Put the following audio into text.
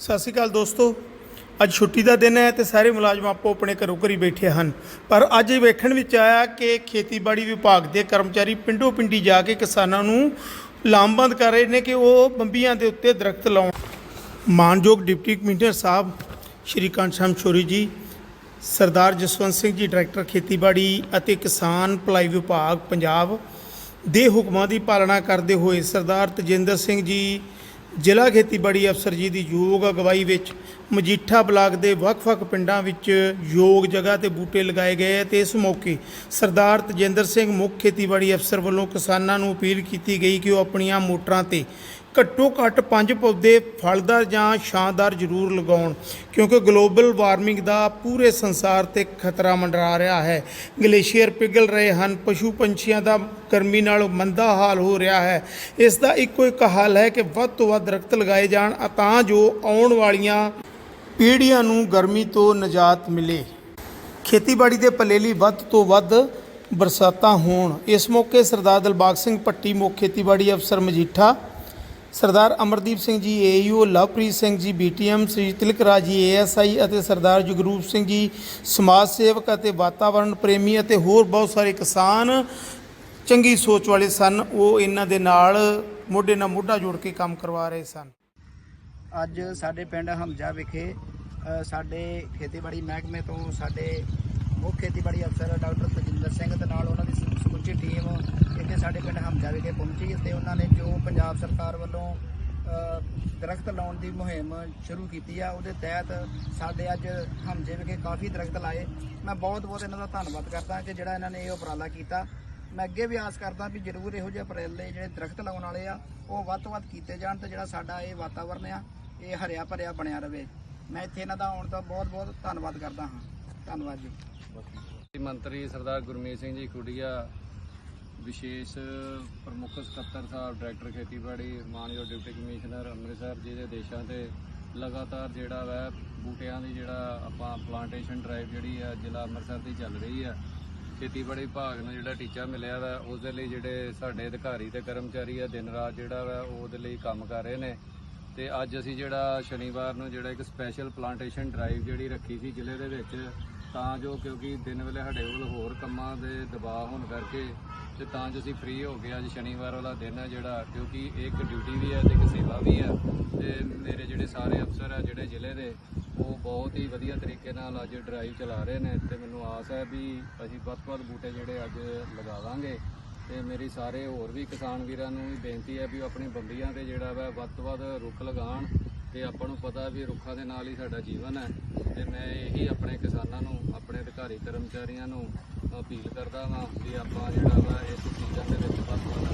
ਸਤਿ ਸ਼੍ਰੀ ਅਕਾਲ ਦੋਸਤੋ। ਅੱਜ ਛੁੱਟੀ ਦਾ ਦਿਨ ਹੈ ਤੇ ਸਾਰੇ ਮੁਲਾਜ਼ਮ ਆਪੋ ਆਪਣੇ ਘਰੋਂ ਘਰੀ ਬੈਠੇ ਹਨ। ਪਰ ਅੱਜ ਇਹ ਵੇਖਣ ਵਿੱਚ ਆਇਆ ਕਿ ਖੇਤੀਬਾੜੀ ਵਿਭਾਗ ਦੇ ਕਰਮਚਾਰੀ ਪਿੰਡੋ ਪਿੰਡੀ ਜਾ ਕੇ ਕਿਸਾਨਾਂ ਨੂੰ ਲਾਮਬੰਦ ਕਰ ਰਹੇ ਨੇ ਕਿ ਉਹ ਬੰਬੀਆਂ ਦੇ ਉੱਤੇ ਦਰਖਤ ਲਾਉਣ। ਮਾਨਯੋਗ ਡਿਪਟੀ ਕਮਿਸ਼ਨਰ ਸਾਹਿਬ ਸ਼੍ਰੀ ਕਾਂਸ਼ਾਮ ਸ਼ੋਰੀ ਜੀ, ਸਰਦਾਰ ਜਸਵੰਤ ਸਿੰਘ ਜੀ, ਡਾਇਰੈਕਟਰ ਖੇਤੀਬਾੜੀ ਅਤੇ ਕਿਸਾਨ ਭਲਾਈ ਵਿਭਾਗ ਪੰਜਾਬ ਦੇ ਹੁਕਮਾਂ ਦੀ ਪਾਲਣਾ ਕਰਦੇ ਹੋਏ ਸਰਦਾਰ ਤਜਿੰਦਰ ਸਿੰਘ ਜੀ ਜ਼ਿਲ੍ਹਾ ਖੇਤੀਬਾੜੀ ਅਫਸਰ ਜੀ ਦੀ ਯੋਗ ਅਗਵਾਈ ਵਿੱਚ ਮਜੀਠਾ ਬਲਾਕ ਦੇ ਵੱਖ-ਵੱਖ ਪਿੰਡਾਂ ਵਿੱਚ ਯੋਗ ਜਗ੍ਹਾ ਤੇ ਬੂਟੇ ਲਗਾਏ ਗਏ ਤੇ ਇਸ ਮੌਕੇ ਸਰਦਾਰ ਤਜਿੰਦਰ ਸਿੰਘ ਮੁੱਖ ਖੇਤੀਬਾੜੀ ਅਫਸਰ ਵੱਲੋਂ ਕਿਸਾਨਾਂ ਨੂੰ ਅਪੀਲ ਕੀਤੀ ਗਈ ਕਿ ਉਹ ਆਪਣੀਆਂ ਮੋਟਰਾਂ ਤੇ ਘੱਟੋ ਘੱਟ ਪੰਜ ਪੌਦੇ ਫਲਦਾਰ ਜਾਂ ਛਾਂਦਾਰ ਜ਼ਰੂਰ ਲਗਾਉਣ, ਕਿਉਂਕਿ ਗਲੋਬਲ ਵਾਰਮਿੰਗ ਦਾ ਪੂਰੇ ਸੰਸਾਰ ਤੇ ਖਤਰਾ ਮੰਡਰਾ ਰਿਹਾ ਹੈ। ਗਲੇਸ਼ੀਅਰ ਪਿਘਲ ਰਹੇ ਹਨ, ਪਸ਼ੂ ਪੰਛੀਆਂ ਦਾ ਗਰਮੀ ਨਾਲ ਮੰਦਾ ਹਾਲ ਹੋ ਰਿਹਾ ਹੈ। ਇਸ ਦਾ ਇੱਕੋ ਇੱਕ ਹੱਲ ਹੈ ਕਿ ਵੱਧ ਤੋਂ ਵੱਧ ਦਰਖਤ ਲਗਾਏ ਜਾਣ, ਤਾਂ ਜੋ ਆਉਣ ਵਾਲੀਆਂ ਪੀੜ੍ਹੀਆਂ ਨੂੰ ਗਰਮੀ ਤੋਂ ਨਿਜਾਤ ਮਿਲੇ। ਖੇਤੀਬਾੜੀ ਦੇ ਪੱਲੇ ਲਈ ਵੱਧ ਤੋਂ ਵੱਧ ਬਰਸਾਤਾਂ ਹੋਣ। ਇਸ ਮੌਕੇ ਸਰਦਾਰ ਦਿਲਬਾਗ ਸਿੰਘ ਪੱਟੀ ਮੁੱਖ ਖੇਤੀਬਾੜੀ ਅਫਸਰ ਮਜੀਠਾ ਸਰਦਾਰ ਅਮਰਦੀਪ ਸਿੰਘ ਜੀ ਏਯੂ ਲਵਪ੍ਰੀਤ ਸਿੰਘ ਜੀ ਬੀਟੀਐਮ ਸ੍ਰੀ ਤਿਲਕ ਰਾਜ ਜੀ ਏਐਸਆਈ ਅਤੇ ਸਰਦਾਰ ਜਗਰੂਪ ਸਿੰਘ ਜੀ, ਸਮਾਜ ਸੇਵਕ ਅਤੇ ਵਾਤਾਵਰਣ ਪ੍ਰੇਮੀ ਅਤੇ ਹੋਰ ਬਹੁਤ ਸਾਰੇ ਕਿਸਾਨ ਚੰਗੀ ਸੋਚ ਵਾਲੇ ਸਨ। ਉਹ ਇਹਨਾਂ ਦੇ ਨਾਲ ਮੋਢੇ ਨਾਲ ਮੋਢਾ ਜੋੜ ਕੇ ਕੰਮ ਕਰਵਾ ਰਹੇ ਸਨ। ਅੱਜ ਸਾਡੇ ਪਿੰਡ ਹਮਜਾ ਵਿਖੇ ਸਾਡੇ ਖੇਤੀਬਾੜੀ ਮਹਿਕਮੇ ਤੋਂ ਸਾਡੇ ਮੁੱਖ ਖੇਤੀਬਾੜੀ ਅਫਸਰ ਡਾਕਟਰ ਤਜਿੰਦਰ ਸਿੰਘ ਦੇ ਨਾਲ ਉਹਨਾਂ ਦੀ ਸਮੁ- ਸਮੁੱਚੀ ਟੀਮ ਇੱਥੇ ਸਾਡੇ ਪਿੰਡ ਹਮਜਾ ਵਿਖੇ ਪਹੁੰਚੀ ਤੇ ਉਹਨਾਂ ਨੇ ਜੋ ਪੰਜਾਬ ਸਰਕਾਰ ਵੱਲੋਂ ਅ, ਦਰਖਤ ਲਾਉਣ ਦੀ ਮੁਹਿੰਮ ਸ਼ੁਰੂ ਕੀਤੀ ਆ ਉਹਦੇ ਤਹਿਤ ਸਾਡੇ ਅੱਜ ਹਮਜੇ ਵਿਖੇ ਕਾਫੀ ਦਰਖਤ ਲਾਏ। ਮੈਂ ਬਹੁਤ ਬਹੁਤ ਇਹਨਾਂ ਦਾ ਧੰਨਵਾਦ ਕਰਦਾ ਕਿ ਜਿਹੜਾ ਇਹਨਾਂ ਨੇ ਇਹ ਉਪਰਾਲਾ ਕੀਤਾ। ਮੈਂ ਅੱਗੇ ਵੀ ਆਸ ਕਰਦਾ ਵੀ ਜ਼ਰੂਰ ਇਹੋ ਜਿਹੇ ਉਪਰਾਲੇ ਜਿਹੜੇ ਦਰਖਤ ਲਾਉਣ ਵਾਲੇ ਆ ਉਹ ਵੱਧ ਤੋਂ ਵੱਧ ਕੀਤੇ ਜਾਣ ਤੇ ਜਿਹੜਾ ਸਾਡਾ ਇਹ ਵਾਤਾਵਰਨ ਆ ਇਹ ਹਰਿਆ ਭਰਿਆ ਬਣਿਆ ਰਵੇ। ਮੈਂ ਇੱਥੇ ਇਹਨਾਂ ਦਾ ਆਉਣ ਦਾ ਬਹੁਤ ਬਹੁਤ ਧੰਨਵਾਦ ਕਰਦਾ ਹਾਂ। ਧੰਨਵਾਦ ਜੀ। ਮੰਤਰੀ ਸਰਦਾਰ ਗੁਰਮੀਤ ਸਿੰਘ ਜੀ ਖੁੱਡੀਆ ਵਿਸ਼ੇਸ਼ ਪ੍ਰਮੁੱਖ ਸਕੱਤਰ ਸਾਹਿਬ, ਡਾਇਰੈਕਟਰ ਖੇਤੀਬਾੜੀ, ਮਾਨਯੋਗ ਡਿਪਟੀ ਕਮਿਸ਼ਨਰ ਅੰਮ੍ਰਿਤਸਰ ਜੀ ਦੇ ਦੇਸ਼ਾਂ ਤੇ ਲਗਾਤਾਰ ਜਿਹੜਾ ਵੈ ਬੂਟਿਆਂ ਦੀ ਜਿਹੜਾ ਆਪਾਂ ਪਲਾਂਟੇਸ਼ਨ ਡਰਾਈਵ ਜਿਹੜੀ ਆ, ਜ਼ਿਲ੍ਹਾ ਅੰਮ੍ਰਿਤਸਰ ਦੀ ਚੱਲ ਰਹੀ ਆ। ਖੇਤੀਬਾੜੀ ਵਿਭਾਗ ਨੂੰ ਜਿਹੜਾ ਟੀਚਾ ਮਿਲਿਆ ਵਾ ਉਸ ਦੇ ਲਈ ਜਿਹੜੇ ਸਾਡੇ ਅਧਿਕਾਰੀ ਤੇ ਕਰਮਚਾਰੀ ਆ, ਦਿਨ ਰਾਤ ਜਿਹੜਾ ਵਾ ਉਹਦੇ ਲਈ ਕੰਮ ਕਰ ਰਹੇ ਨੇ। ਤੇ ਅੱਜ ਅਸੀਂ ਜਿਹੜਾ ਸ਼ਨੀਵਾਰ ਨੂੰ ਜਿਹੜਾ ਇੱਕ ਸਪੈਸ਼ਲ ਪਲਾਂਟੇਸ਼ਨ ਡਰਾਈਵ ਜਿਹੜੀ ਰੱਖੀ ਸੀ ਜ਼ਿਲ੍ਹੇ ਦੇ ਵਿੱਚ, ਤਾਂ ਜੋ ਕਿਉਂਕਿ ਦਿਨ ਵੇਲੇ ਸਾਡੇ ਕੋਲ ਹੋਰ ਕੰਮਾਂ ਦੇ ਦਬਾਅ ਹੋਣ ਕਰਕੇ ਤੇ ਤਾਂ ਜੋ ਅਸੀਂ ਫ੍ਰੀ ਹੋ ਗਏ, ਅੱਜ ਸ਼ਨੀਵਾਰ ਵਾਲਾ ਦਿਨ ਹੈ ਜਿਹੜਾ, ਕਿਉਂਕਿ ਇਹ ਇੱਕ ਡਿਊਟੀ ਵੀ ਹੈ ਤੇ ਇੱਕ ਸੇਵਾ ਵੀ ਹੈ। ਤੇ ਮੇਰੇ ਜਿਹੜੇ ਸਾਰੇ ਅਫਸਰ ਆ, ਜਿਹੜੇ ਜ਼ਿਲ੍ਹੇ ਦੇ, ਉਹ ਬਹੁਤ ਹੀ ਵਧੀਆ ਤਰੀਕੇ ਨਾਲ ਅੱਜ ਡਰਾਈਵ ਚਲਾ ਰਹੇ ਨੇ ਤੇ ਮੈਨੂੰ ਆਸ ਹੈ ਵੀ ਅਸੀਂ ਵੱਧ ਤੋਂ ਵੱਧ ਬੂਟੇ ਜਿਹੜੇ ਅੱਜ ਲਗਾਵਾਂਗੇ। ਤੇ ਮੇਰੀ ਸਾਰੇ ਹੋਰ ਵੀ ਕਿਸਾਨ ਵੀਰਾਂ ਨੂੰ ਵੀ ਬੇਨਤੀ ਹੈ ਵੀ ਉਹ ਆਪਣੀ ਬੰਬੀਆਂ ਤੇ ਜਿਹੜਾ ਵਾ ਵੱਧ ਤੋਂ ਵੱਧ ਰੁੱਖ ਲਗਾਉਣ ਤੇ ਆਪਾਂ ਨੂੰ ਪਤਾ ਵੀ ਰੁੱਖਾਂ ਦੇ ਨਾਲ ਹੀ ਸਾਡਾ ਜੀਵਨ ਹੈ। ਤੇ ਮੈਂ ਇਹੀ ਆਪਣੇ ਕਿਸਾਨਾਂ ਨੂੰ, ਆਪਣੇ ਅਧਿਕਾਰੀ ਕਰਮਚਾਰੀਆਂ ਨੂੰ ਅਪੀਲ ਕਰਦਾ ਹਾਂ ਕਿ ਆਪਾਂ ਜਿਹੜਾ ਵਾ ਇਸ ਚੀਜ਼ਾਂ ਦੇ ਵਿੱਚ ਵੱਧ